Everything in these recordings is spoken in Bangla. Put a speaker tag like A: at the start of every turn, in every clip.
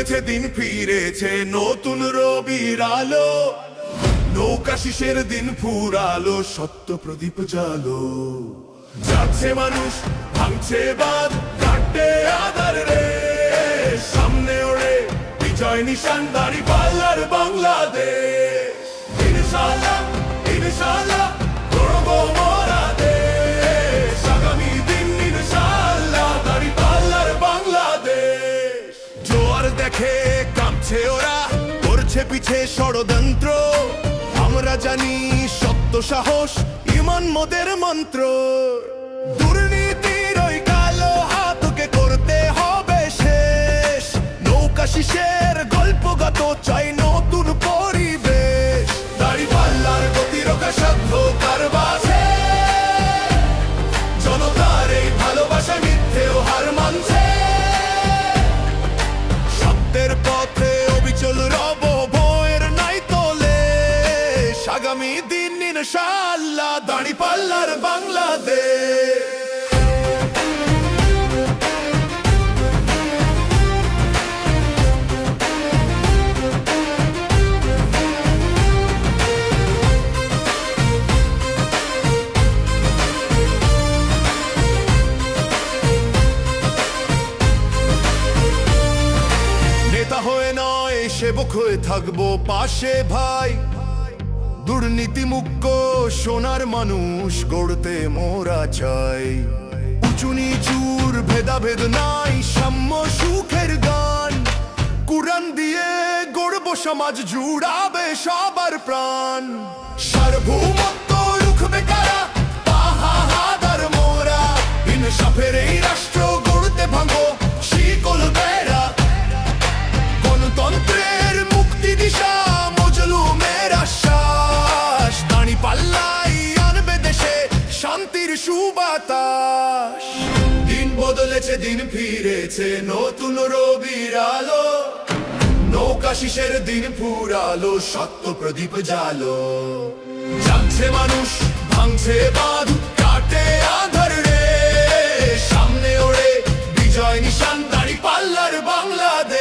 A: বদলেছে দিন ফিরেছে, নতুন রবির আলো নৌকা শিশের দিন ফুরালো, সত্য প্রদীপ জালো। যাচ্ছে মানুষ, ভাঙছে বাদ কাটে আদার রে। সামনে ওড়ে বিজয় নিশান, দাড়ি পাল্লার বাংলাদেশ। ইনশাআল্লাহ ইনশাআল্লাহ। দেখে কাঁপছে ওরা করছে পিছে ষড়যন্ত্র। আমরা জানি সত্য সাহস ইমান মোদের মন্ত্র। দুর্নীতির ওই কালো হাতকে করতে হবে শেষ। নৌকা শিশের গল্পগত চাই পাল্লার বাংলাদেশ। সেবক হয়ে থাকব পাশে ভাই। দুর্নীতি মুক্ত সোনার মানুষ গড়তে মোরা চাই। উঁচু নিচুর ভেদাভেদ নাই, সাম্য সুখের গান। কুরআন দিয়ে গড়ব সমাজ, জুড়াবে সবার প্রাণ। সার্বভৌমত্ব রুখবে কারা? পাহাড়ার মোরা, ইনসাফের এই রাষ্ট্র দিন ফিরেছে নতুন রবির আলো। নৌকা শিশের দিন ফুরালো, সত্য প্রদীপ জালো জানছে মানুষ, ভাঙছে বাঁধ, কাটে আধার রে। সামনে ওড়ে বিজয় নিশান, দাড়ি পাল্লার বাংলাদেশ।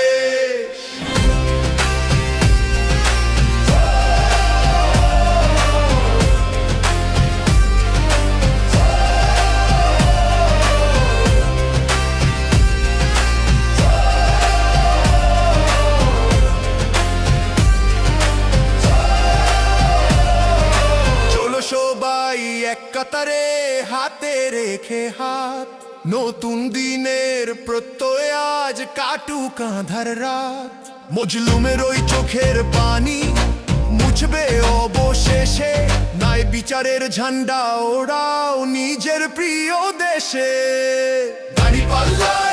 A: কাতারে হাতে রেখে হাত, নতুন দিনের প্রত্যয় আজ কাটু কাঁধার রাত। মজলুমের ওই চোখের পানি মুছবে অবশেষে, নাই বিচারের ঝান্ডা ওড়াও নিজের প্রিয় দেশে। দাঁড়ি পাল্লায়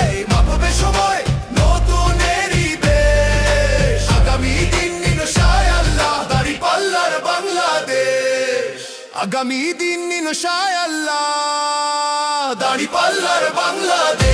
A: আগামী দিন নিন আল্লাহ দাড়ি পাল্লার বাংলাদেশ।